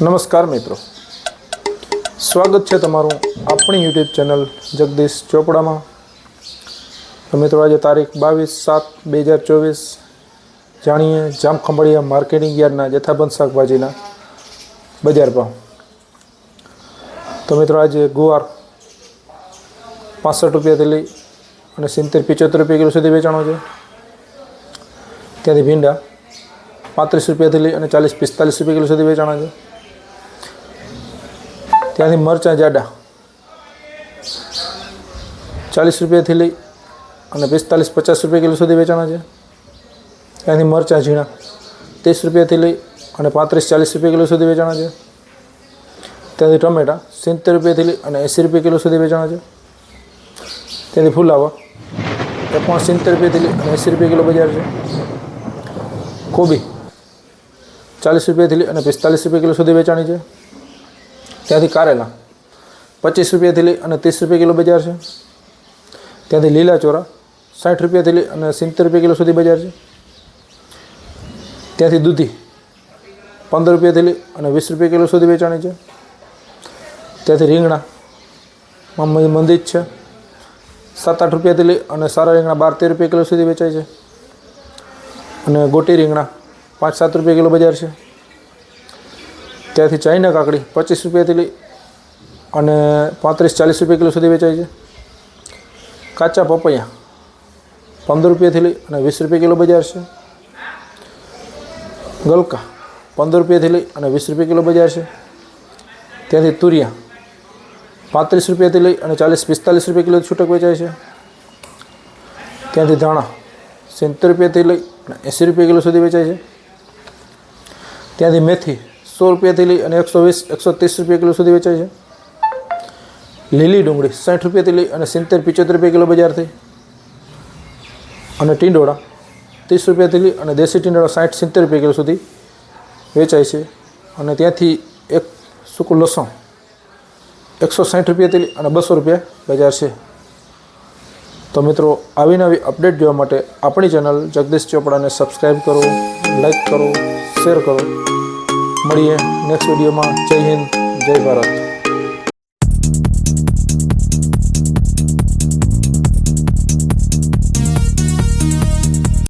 નમસ્કાર મિત્રો. સ્વાગત છે તમારું આપણી યુટ્યુબ ચેનલ જગદીશ ચોપડામાં. તો મિત્રો, આજે તારીખ બાવીસ સાત બે હજાર ચોવીસ. જાણીએ જામખંભાળિયા માર્કેટિંગ યાર્ડના જથ્થાબંધ શાકભાજીના બજાર ભાવ. તો મિત્રો, આજે ગુવાર પાસઠ રૂપિયાથી લઈ અને સિત્તેર પિચોતેર રૂપિયા કિલો સુધી વેચાણો છે. ત્યાંથી ભીંડા પાંત્રીસ રૂપિયાથી લઈ અને ચાલીસ પિસ્તાલીસ રૂપિયા કિલો સુધી વેચાણા છે. ત્યાંથી મરચાં જાડા. ચાલીસ રૂપિયાથી લઈ અને પિસ્તાલીસ, પચાસ રૂપિયા કિલો સુધી વેચાણા છે. ત્યાંથી મરચાં, ઝીણા ત્રીસ રૂપિયાથી લઈ અને પાંત્રીસ, ચાલીસ રૂપિયા કિલો સુધી વેચાણા છે. ત્યાંથી ટમેટા સિત્તેર રૂપિયાથી લઈ અને એંસી રૂપિયા કિલો સુધી વેચાણા છે. ત્યાંથી ફુલાવા એ પણ સિત્તેર રૂપિયાથી લઈ અને એંસી રૂપિયા કિલો બજાર છે. કોબી ચાલીસ રૂપિયાથી લઈ અને પિસ્તાલીસ રૂપિયા કિલો સુધી વેચાણી છે. ત્યાંથી કારેલા. પચીસ રૂપિયાથી લઈ અને ત્રીસ રૂપિયા કિલો બજાર છે. ત્યાંથી લીલા ચોરા સાઠ રૂપિયાથી લઈ અને સિત્તેર રૂપિયા કિલો સુધી બજાર છે. ત્યાંથી દૂધી પંદર રૂપિયાથી લઈ અને વીસ રૂપિયા કિલો સુધી વેચાણી છે. ત્યાંથી રીંગણા મંદિર છે. સાત આઠ રૂપિયાથી લઈ અને સારા રીંગણા બાર તેર રૂપિયા કિલો સુધી વેચાય છે. અને ગોટી રીંગણા પાંચ સાત રૂપિયા કિલો બજાર છે. ત્યાંથી ચાઈના કાકડી પચીસ રૂપિયાથી લઈ અને પાંત્રીસ ચાલીસ રૂપિયા કિલો સુધી વેચાય છે. કાચા પપૈયા પંદર રૂપિયાથી લઈ અને વીસ રૂપિયા કિલો બજાર છે. ગલકા પંદર રૂપિયાથી લઈ અને વીસ રૂપિયા કિલો બજાર છે. ત્યાંથી તુરિયા પાંત્રીસ રૂપિયાથી લઈ અને ચાલીસ પિસ્તાલીસ રૂપિયા કિલો છૂટક વેચાય છે. ત્યાંથી ધાણા સિત્તેર રૂપિયાથી લઈ અને એંસી રૂપિયા કિલો સુધી વેચાય છે. ત્યાંથી મેથી સો રૂપિયાથી લઈ અને એકસો વીસ, એકસો ત્રીસ રૂપિયા કિલો સુધી વેચાય છે. લીલી ડુંગળી સાઠ રૂપિયાથી લઈ અને સિત્તેર, પિચોતેર રૂપિયા કિલો બજારથી. અને ટીંડોળા ત્રીસ રૂપિયાથી લઈ અને દેશી ટીંડોળા સાઠ, સિત્તેર રૂપિયા કિલો સુધી વેચાય છે. અને ત્યાંથી એક સૂકું લસણ એકસો સાઠ રૂપિયાથી લઈ અને બસો રૂપિયા બજાર છે. તો મિત્રો, આવી નવી અપડેટ જોવા માટે આપણી ચેનલ જગદીશ ચોપડાને સબસ્ક્રાઈબ કરો લાઈક કરો શેર કરો. મળીએ નેક્સ્ટ વિડીયોમાં જય હિન્દ જય ભારત.